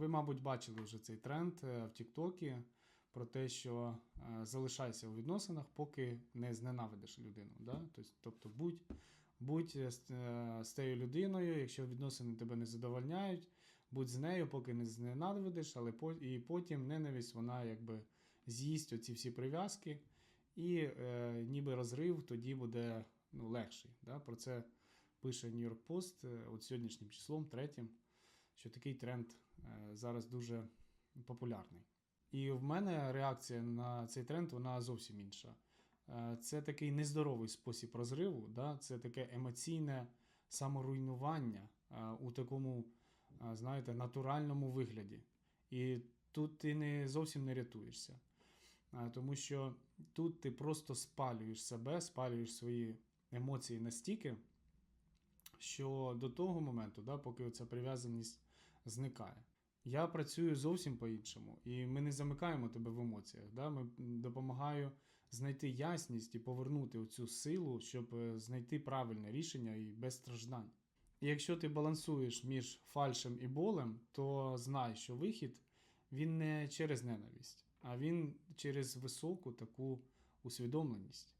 Ви, мабуть, бачили вже цей тренд е, в Тіктокі про те, що е, залишайся у відносинах, поки не зненавидиш людину. Да? Тобто, тобто будь, будь е, з, тією людиною, якщо відносини тебе не задовольняють, будь з нею, поки не зненавидиш, але і потім ненависть вона якби з'їсть оці всі прив'язки, і е, ніби розрив тоді буде ну, легший. Да? Про це пише Post е, от сьогоднішнім числом, третім, що такий тренд е, зараз дуже популярний. І в мене реакція на цей тренд вона зовсім інша. Е, Це такий нездоровий спосіб розриву, да? це таке емоційне саморуйнування е, у такому, знаєте, натуральному вигляді. І тут ти не зовсім не рятуєшся. Тому що тут ти просто спалюєш себе, спалюєш свої емоції настільки, що до того моменту, да, поки ця прив'язаність зникає. Я працюю зовсім по-іншому, і ми не замикаємо тебе в емоціях. Да? Ми допомагаю знайти ясність і повернути оцю силу, щоб е, знайти правильне рішення і без страждань. І якщо ти балансуєш між фальшем і болем, то знай, що вихід він не через ненависть, а він через високу таку усвідомленість.